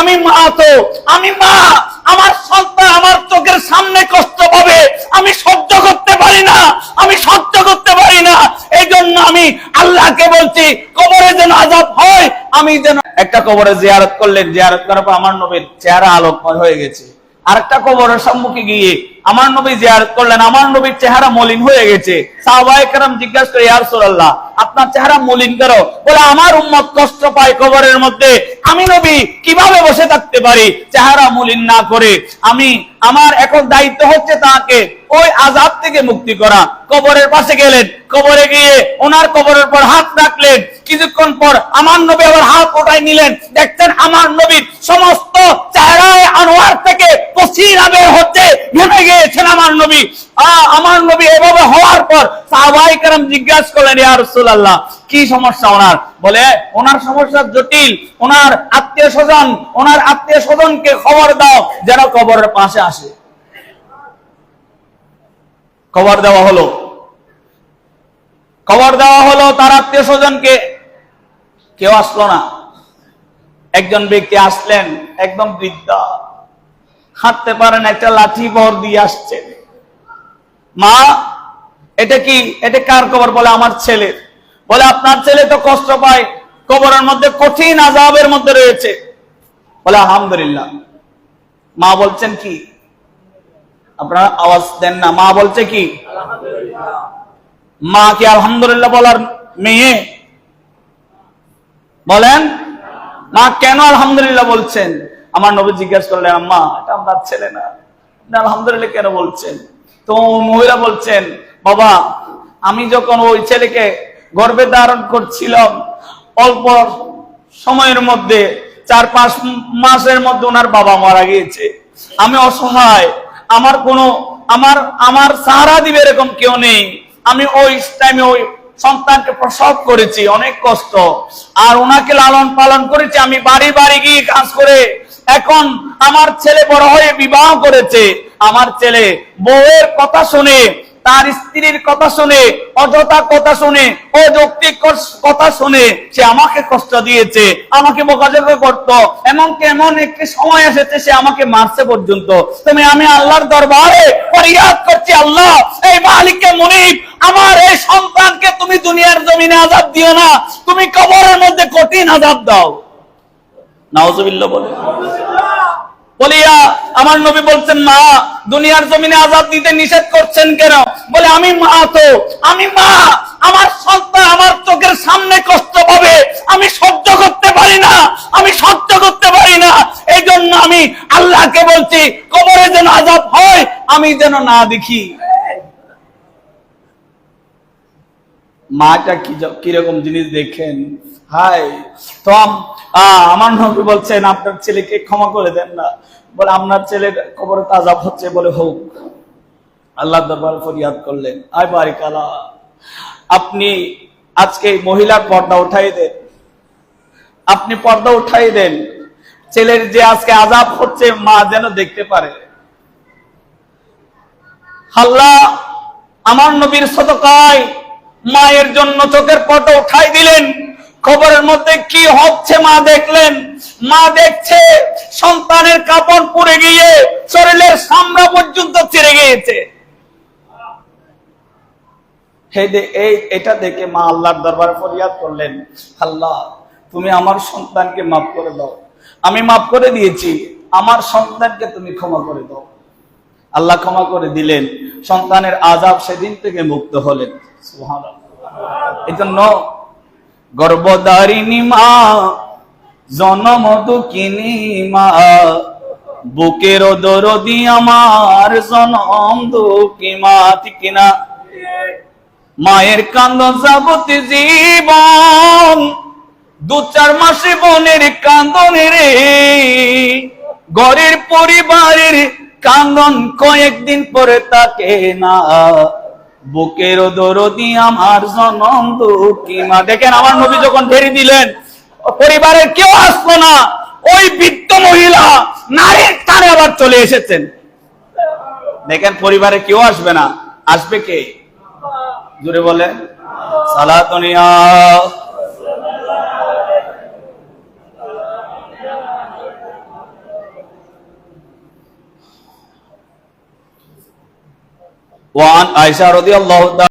আমি মা তো, আমি মা। আমার সন্তান আমার চোখের সামনে কষ্ট পাবে। আমি সহ্য করতে পারি না, আমি সহ্য করতে পারি না। এই জন্য আমি আল্লাহকে বলছি, কবরে যেন আজাব হয়, আমি যেন একটা কবরে জিয়ারত করলেন জিয়ারত করার পর আমার নবীর চেহারা আলোকময় হয়ে গেছে। আরেকটা কবরের সম্মুখে গিয়ে আমার নবী জিয়ারত করলেন, আমার নবীর চেহারা মলিন হয়ে গেছে। সাহবায়ে কেরাম জিজ্ঞাসা করে আপনার চেহারা মলিন কেন? বলে, আমার উম্মত কষ্ট পায় কবরের মধ্যে। আমি নবী, কীভাবে বসে থাকতে পারি? চেহারা মলিন না করে। আমি, আমার এখন দায়িত্ব হচ্ছে তাকে ওই আজাব থেকে মুক্তি করা। কবরের পাশে গেলেন, কবরে গিয়ে ওনার কবরের পর হাত রাখলেন। কিছুক্ষণ পর আমার নবী আবার হাত ওঠাই নিলেন। দেখছেন আমার নবীর সমস্ত চেহারায় আনোয়ার থেকে পসিনা হচ্ছে গিয়েছেন আমার নবী। আমার নবী এভাবে হওয়ার পর সাহাবাই কারাম করলেন কি সমস্যা ওনার? বলে, ওনার জটিল, ওনার আত্মীয় স্বজন, ওনার আত্মীয় স্বজনকে খবর দাও, যেন কবরের পাশে আসে। দেওয়া হলো। খবর দেওয়া হলো তার আত্মীয় স্বজনকে। কেউ আসলো না। একজন ব্যক্তি আসলেন, একদম বৃদ্ধা। হাঁটতে পারেন, একটা লাঠি বর দিয়ে আসছেন মা, এটা কি, এটা কার খবর বলে? আমার ছেলে বলে, আপনার ছেলে তো কষ্ট পায়, কবরের মধ্যে কঠিন আজাবের মধ্যে রয়েছে। বলে, আলহামদুলিল্লাহ। মা বলছেন কি? আপনারা আওয়াজ দেন না। মা বলছে কি? মা কি আলহামদুলিল্লাহ বলার মেয়ে বলেন, মা কেন আলহামদুলিল্লাহ বলছেন? আমার নবী জিজ্ঞেস করলেন আম্মা, এটা আপনার ছেলে না। আলহামদুলিল্লাহ, কেন বলছেন? তো মহিলা বলছেন, বাবা, আমি যখন ওই ছেলেকে গর্ভে ধারণ করছিলাম, অল্প সময়ের মধ্যে, চার পাঁচ মাসের মধ্যে ওনার বাবা মারা গিয়েছে। আমি অসহায়, আমার কোনো, আমার আমার সাহারা দিবে এরকম কেউ নেই। আমি ওই টাইমে ওই সন্তানকে প্রসব করেছি, অনেক কষ্ট। আর ওনাকে লালন পালন করেছি, আমি বাড়ি বাড়ি গিয়ে কাজ করে এখন আমার ছেলে বড় হয়ে বিবাহ করেছে। আমার ছেলে বউয়ের কথা শুনে, তার স্ত্রীর কথা শুনে, অযথা কথা শুনে, অযৌক্তিক কথা শুনে সে আমাকে কষ্ট দিয়েছে, আমাকে বোকাজোকা করতো। এমন কেমন একটি সময় এসেছে সে আমাকে মারছে পর্যন্ত। তুমি, আমি আল্লাহর দরবারে ফরিয়াদ করছি, আল্লাহ, এই মালিককে মুনিব, আমার এই সন্তানকে তুমি দুনিয়ার জমিনে আজাদ দিও না। তুমি কবরের মধ্যে কঠিন আজাদ দাও। নাউজুবিল্লাহ বলে। বলিয়া আমার নবী বলছেন, মা, দুনিয়ার জমিনে আজাদ দিতে নিষেধ করছেন কেন? বলে, আমি মা তো, আমি মা। আমার সন্তান আমার চোখের সামনে কষ্ট পাবে। আমি সহ্য করতে পারি না, আমি সহ্য করতে পারি না। এই জন্য আমি আল্লাহকে বলছি, কবরে যেন আজাব হয়, আমি যেন না দেখি। মাটা কীরকম জিনিস দেখেন? হাই তো আমার নবী বলছেন, আপনার ছেলেকে ক্ষমা করে দেন না। বলে, আপনার তাজাব হচ্ছে বলে হোক। আল্লাহ দরবার ফরিয়াদ করলেন। আয় আপনি আজকে মহিলার পর্দা উঠাই দেন। আপনি পর্দা উঠাই দেন। ছেলের যে আজকে আজাব হচ্ছে, মা যেন দেখতে পারে। আল্লাহ আমার নবীর শতকায় মায়ের জন্য চোখের পর্দা উঠাই দিলেন। খবরের মধ্যে কি হচ্ছে মা দেখলেন? মা দেখছে সন্তানের কাপড় পুড়ে গিয়ে শরীরের সামরা পর্যন্ত ছিঁড়ে গিয়েছে। এটা দেখে মা আল্লাহর দরবারে ফরিয়াদ করলেন, আল্লাহ, তুমি আমার সন্তানকে মাফ করে দাও। আমি মাফ করে দিয়েছি, আমার সন্তানকে তুমি ক্ষমা করে দাও। আল্লাহ ক্ষমা করে দিলেন। সন্তানের আজাব সেদিন থেকে মুক্ত হলেন। এই জন্য মা, জনম দুঃখিনী মা, বুকের দরদি আমার জনম দুঃখী মা, ঠিক কিনা? মায়ের কান্দ যাবতি জীবন, দু চার মাসে বোনের কান্দনে রে। ঘরের পরিবারের কান্দন কয়েকদিন পরে তাকে না বুকের দরদি আমার জনম দুঃখিমা দেখেন আমার নবী যখন ফেরি দিলেন, পরিবারের কেউ আসলো না। ওই বৃদ্ধ মহিলা নারীর টানে আবার চলে এসেছেন। দেখেন পরিবারে কেউ আসবে না। আসবে কে? জুড়ে বলে সালাতনিয়া ওয়ান আয়সা রদি আল্লাহ